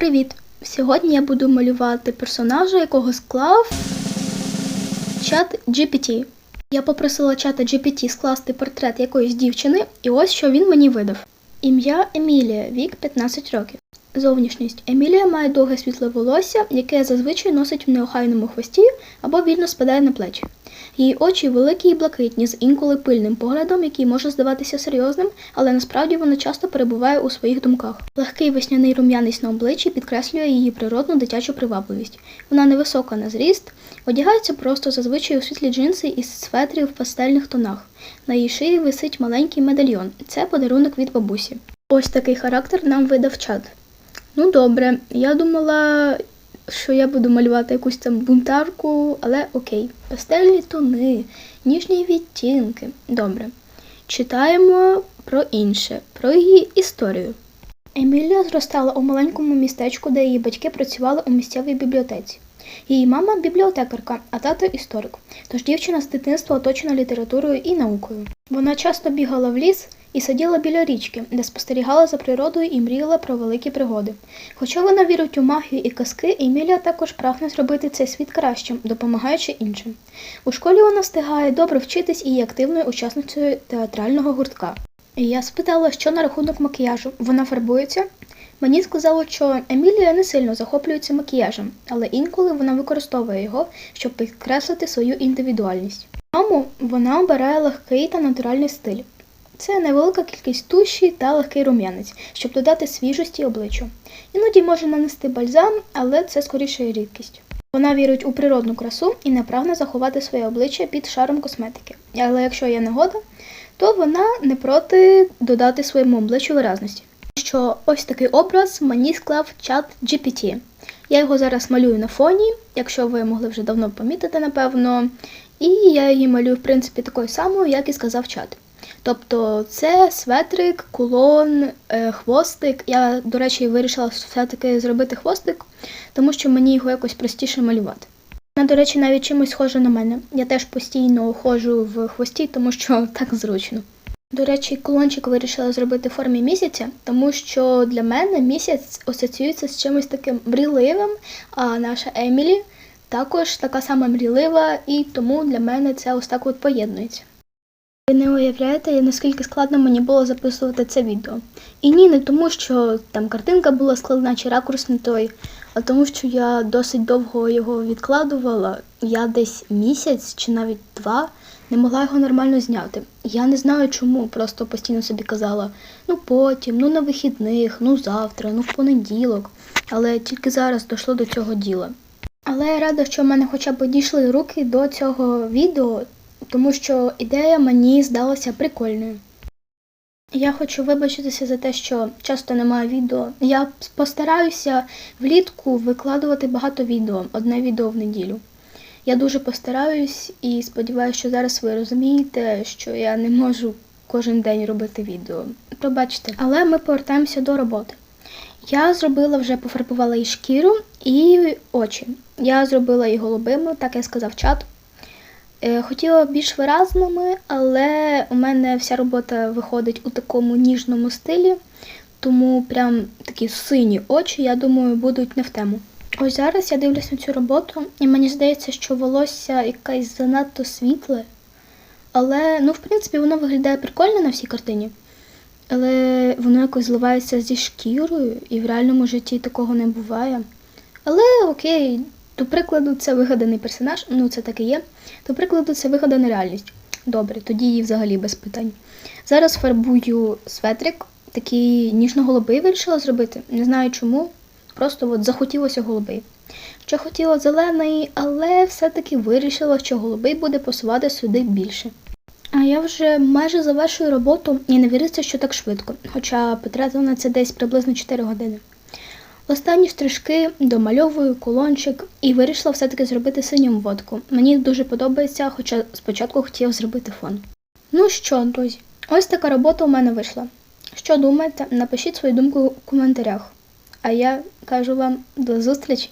Привіт! Сьогодні я буду малювати персонажа, якого склав чат GPT. Я попросила чата GPT скласти портрет якоїсь дівчини, і ось що він мені видав. Ім'я Емілія, вік 15 років. Зовнішність Емілія має довге світле волосся, яке зазвичай носить в неохайному хвості або вільно спадає на плечі. Її очі великі і блакитні, з інколи пильним поглядом, який може здаватися серйозним, але насправді вона часто перебуває у своїх думках. Легкий весняний рум'яність на обличчі підкреслює її природну дитячу привабливість. Вона невисока на зріст, одягається просто зазвичай у світлі джинси із светрів в пастельних тонах. На її шиї висить маленький медальйон. Це подарунок від бабусі. Ось такий характер нам видав чат. Ну добре, я думала, що я буду малювати якусь там бунтарку, але окей. Пастельні тони, ніжні відтінки. Добре. Читаємо про інше, про її історію. Емілія зростала у маленькому містечку, де її батьки працювали у місцевій бібліотеці. Її мама бібліотекарка, а тато історик. Тож дівчина з дитинства оточена літературою і наукою. Вона часто бігала в ліс і сиділа біля річки, де спостерігала за природою і мріяла про великі пригоди. Хоча вона вірить у магію і казки, Емілія також прагне зробити цей світ кращим, допомагаючи іншим. У школі вона встигає добре вчитись і є активною учасницею театрального гуртка. Я спитала, що на рахунок макіяжу. Вона фарбується? Мені сказали, що Емілія не сильно захоплюється макіяжем, але інколи вона використовує його, щоб підкреслити свою індивідуальність. Маму вона обирає легкий та натуральний стиль. Це невелика кількість туші та легкий рум'янець, щоб додати свіжості обличчю. Іноді може нанести бальзам, але це скоріше рідкість. Вона вірить у природну красу і не прагне заховати своє обличчя під шаром косметики. Але якщо є нагода, то вона не проти додати своєму обличчю виразності. Що ось такий образ мені склав чат GPT. Я його зараз малюю на фоні, якщо ви могли вже давно помітити, напевно. І я її малюю, в принципі, такою самою, як і сказав чат. Тобто це светрик, кулон, е, хвостик. Я, до речі, вирішила все-таки зробити хвостик, тому що мені його якось простіше малювати. Вона, до речі, навіть чимось схожа на мене. Я теж постійно ходжу в хвості, тому що так зручно. До речі, кулончик вирішила зробити в формі місяця, тому що для мене місяць асоціюється з чимось таким мрійливим, а наша Емілі також така сама мрійлива, і тому для мене це ось так от поєднується. Ви не уявляєте, наскільки складно мені було записувати це відео. І ні, не тому, що там картинка була складна чи ракурс не той, а тому, що я досить довго його відкладувала. Я десь місяць чи навіть два не могла його нормально зняти. Я не знаю чому, просто постійно собі казала: ну потім, ну на вихідних, ну завтра, ну в понеділок. Але тільки зараз дійшло до цього діла. Але я рада, що в мене хоча б дійшли руки до цього відео, тому що ідея мені здалася прикольною. Я хочу вибачитися за те, що часто немає відео. Я постараюся влітку викладувати багато відео, одне відео в неділю. Я дуже постараюсь і сподіваюся, що зараз ви розумієте, що я не можу кожен день робити відео. Пробачте, але ми повертаємося до роботи. Я зробила вже пофарбувала і шкіру, і очі. Я зробила і голубими, так як сказав чат. Е, Хотіла більш виразними, але у мене вся робота виходить у такому ніжному стилі, тому прям такі сині очі, я думаю, будуть не в тему. Ось зараз я дивлюсь на цю роботу, і мені здається, що волосся якесь занадто світле. Але, ну, в принципі, воно виглядає прикольно на всій картині. Але воно якось зливається зі шкірою, і в реальному житті такого не буває. Але окей, до прикладу, це вигаданий персонаж, ну це так і є. До прикладу, це вигадана реальність. Добре, тоді її взагалі без питань. Зараз фарбую светрик, такий ніжно-голубий вирішила зробити. Не знаю чому. Просто от захотілося голубий. Ще хотіла зелений, але все-таки вирішила, що голубий буде пасувати сюди більше. А я вже майже завершую роботу і не віриться, що так швидко, хоча потратила на це десь приблизно 4 години. Останні штришки домальовую колончик і вирішила все-таки зробити синю водку. Мені дуже подобається, хоча спочатку хотіла зробити фон. Ну що, друзі, ось така робота у мене вийшла. Що думаєте? Напишіть свою думку у коментарях. А я кажу вам до зустрічі!